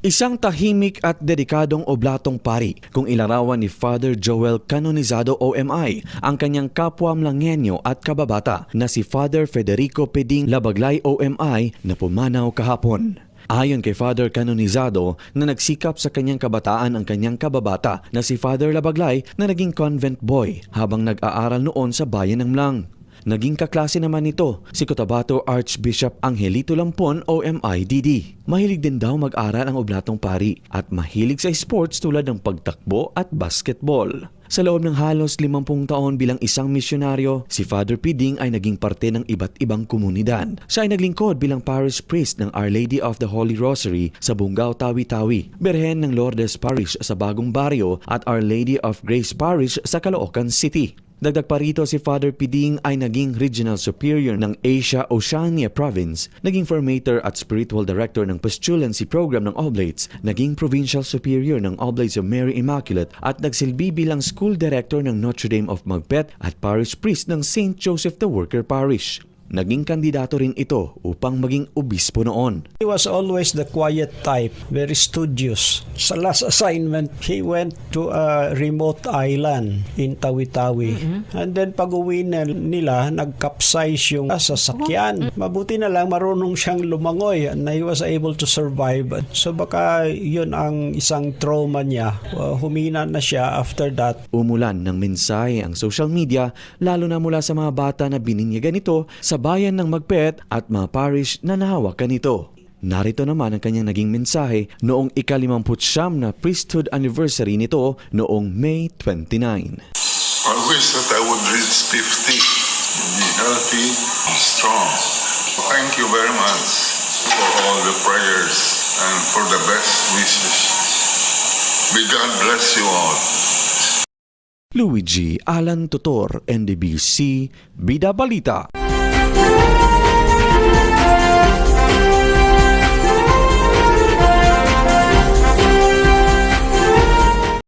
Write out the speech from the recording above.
Isang tahimik at dedikadong oblatong pari kung ilarawan ni Father Joel Canonizado OMI ang kanyang kapwa Mlangenyo at kababata na si Father Federico Peding Labaglay OMI na pumanaw kahapon. Ayon kay Father Canonizado na nagsikap sa kanyang kabataan ang kanyang kababata na si Father Labaglay na naging convent boy habang nag-aaral noon sa bayan ng Mlang. Naging kaklase naman nito si Cotabato Archbishop Angelito Lampon o MIDD. Mahilig din daw mag-aral ang oblatong pari at mahilig sa sports tulad ng pagtakbo at basketball. Sa loob ng halos 50 taon bilang isang misyonaryo, si Father Piding ay naging parte ng iba't ibang komunidad. Siya ay naglingkod bilang parish priest ng Our Lady of the Holy Rosary sa Bungao, Tawi-Tawi, berhen ng Lourdes Parish sa Bagong Barrio at Our Lady of Grace Parish sa Caloocan City. Dagdag pa rito si Father Piding ay naging Regional Superior ng Asia Oceania Province, naging Formator at Spiritual Director ng Postulancy Program ng Oblates, naging Provincial Superior ng Oblates of Mary Immaculate at nagsilbi bilang School Director ng Notre Dame of Magpet at Parish Priest ng St. Joseph the Worker Parish. Naging kandidato rin ito upang maging obispo noon. He was always the quiet type, very studious. Sa last assignment, he went to a remote island in Tawi-Tawi. And then pag uwi na nila, nag-capsize yung sasakyan. Mabuti na lang marunong siyang lumangoy and he was able to survive. So baka yun ang isang trauma niya. Uh, humina na siya after that. Umulan ng mensahe ang social media lalo na mula sa mga bata na bininyagan ito sa bayan ng Magpet at mga parish na nahawakan nito. Narito naman ang kanyang naging mensahe noong ikalimamputsyam na priesthood anniversary nito noong May 29. I wish that I would reach 50, be healthy, and strong. Thank you very much for all the prayers and for the best wishes. May God bless you all. Luigi Alan Tutor, NDBC, Bida Balita.